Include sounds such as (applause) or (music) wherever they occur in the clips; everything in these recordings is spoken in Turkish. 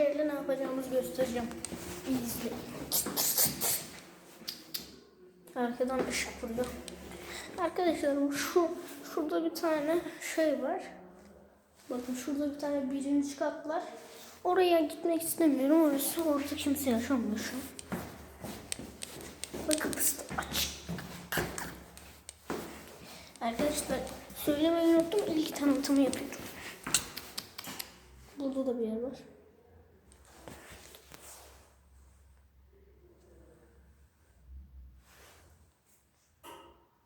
ile ne yapacağımızı göstereceğim. İyi izleyin. Arkadan ışık vuruyor. Arkadaşlarım şu şurada bir tane şey var. Bakın şurada bir tane birinci kat var. Oraya gitmek istemiyorum. Orası orada kimse yaşamıyor şu an. Bakın kapısı da açık. Arkadaşlar söylemeyi unuttum. İlk tanıtımı yapıyorum. Burada da bir yer var.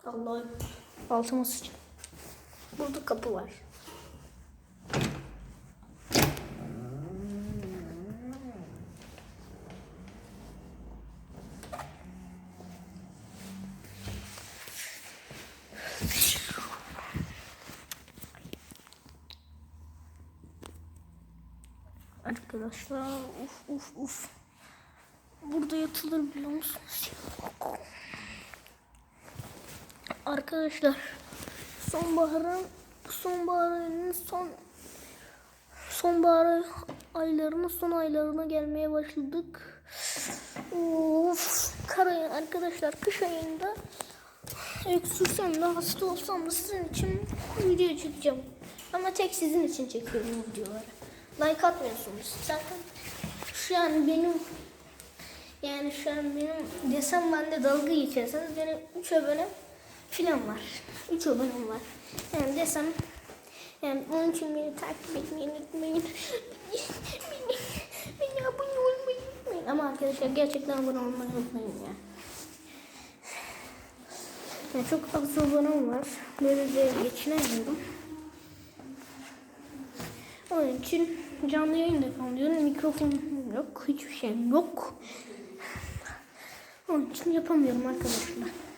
Allah altıma sıçtım. Burada kapı var. Arkadaşlar uf uf uf. Burada yatılır biliyor musunuz? Arkadaşlar sonbaharın sonbaharın son sonbahar aylarının son aylarına gelmeye başladık. Of kar ayı arkadaşlar kış ayında öksürsem de hasta olsam da sizin için video çekeceğim. Ama tek sizin için çekiyorum videoları. Like atmıyorsunuz. Zaten şu an benim yani şu an benim desem bende dalga geçerseniz benim 3 abone filan var. 3 abonem var. Yani desem yani onun için beni takip etmeyi unutmayın. Beni, beni, beni abone olmayı unutmayın. Ama arkadaşlar gerçekten abone olmayı unutmayın ya. Yani çok az abonem var. Böylece geçinemiyorum. Onun için canlı yayın da yapamıyorum. Mikrofon yok. Hiçbir şey yok. Onun için yapamıyorum arkadaşlar.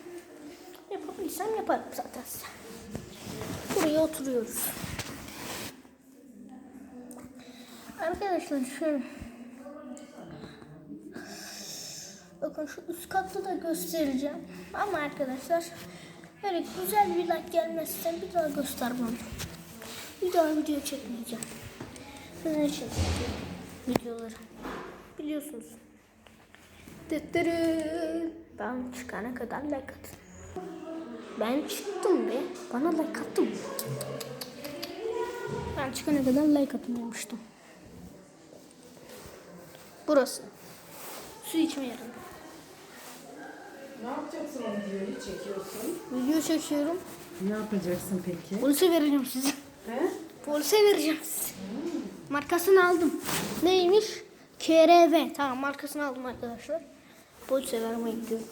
Yapabilirsem yaparım zaten. Buraya oturuyoruz. Arkadaşlar şöyle. Bakın şu üst katta da göstereceğim. Ama arkadaşlar böyle güzel bir like gelmezse bir daha göstermem. Bir daha video çekmeyeceğim. Sizin için videoları. Biliyorsunuz. Ben çıkana kadar like atın. Ben çıktım be. Bana like attın. Ben çıkana kadar like atın demiştim. Burası. Su içme yeri. Ne yapacaksın onu videoyu çekiyorsun? Video çekiyorum. Ne yapacaksın peki? Polise vereceğim sizi. He? Polise vereceğim sizi. Markasını aldım. Neymiş? KRV. Tamam markasını aldım arkadaşlar. Polise vermeye gidiyoruz.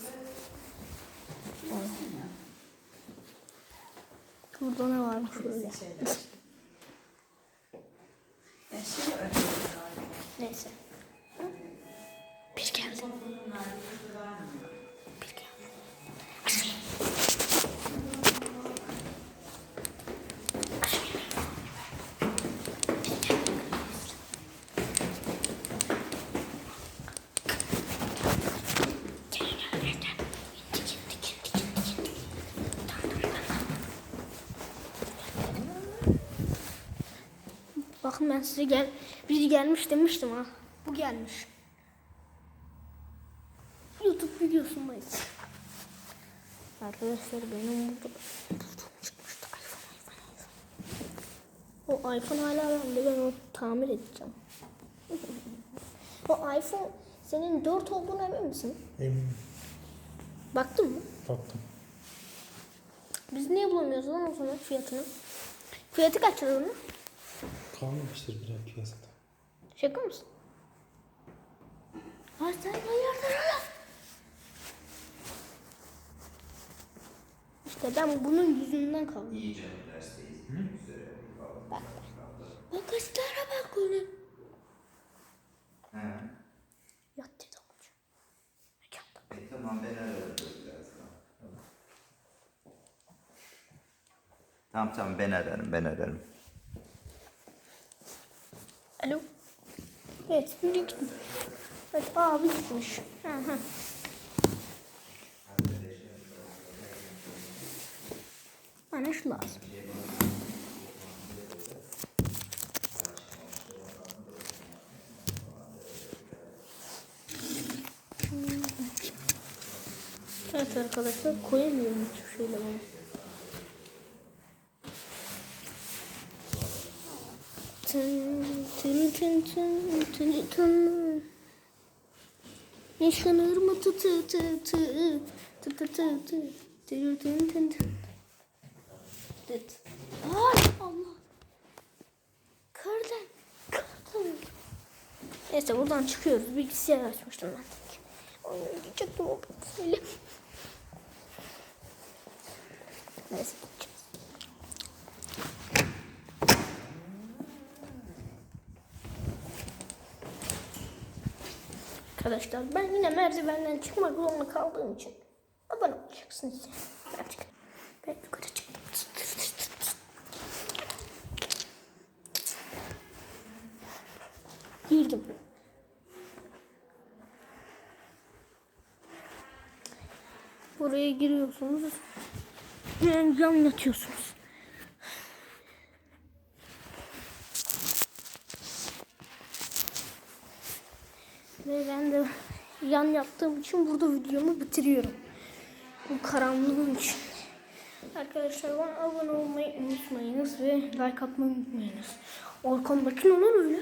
Burada ne varmış böyle? Eşi (laughs) öyle. Neyse. Bakın ben size gel biri gelmiş demiştim ha. Bu gelmiş. YouTube videosundayız. Arkadaşlar benim burada çıkmıştı iPhone iPhone iPhone. O iPhone hala bende ben onu tamir edeceğim. (laughs) o iPhone senin 4 olduğuna emin misin? Eminim. Baktın mı? Baktım. Biz niye bulamıyoruz lan o zaman fiyatını? Fiyatı kaç lira bunun? Kalmamıştır biraz piyasada. Şaka mısın? Ay sen hayırdır lan? İşte ben bunun yüzünden kaldım. İyice dersteyiz. Üzere Bak bak. Göstere bak onu. He. Yat dedi amca. Mekanda. E tamam ben ararım birazdan. Tamam tamam ben ararım ben ararım. Alo. Evet, biri gitmiş. Evet, abi gitmiş. Hı hı. Bana şu lazım. Evet arkadaşlar koyamıyorum hiçbir şeyle bunu. Tın tın tın tın tın tın. Yaşanır mı tı tı tı tı tı tı tı tı tı tın tın tın. Dıt. Ay Allah. Kardan. Kardan. Neyse buradan çıkıyoruz. Bilgisayar açmıştım ben. Oynayacaktum o bilgisayarla. Neyse Arkadaşlar ben yine merdivenden çıkmak zorunda kaldığım için abone olacaksınız. Ben Ben yukarı çıktım. Girdim. Buraya giriyorsunuz. Yani cam yatıyorsunuz. Ve ben de yan yaptığım için burada videomu bitiriyorum. Bu karanlığın için. Arkadaşlar bana abone olmayı unutmayınız ve like atmayı unutmayınız. Arkamdaki ne lan öyle?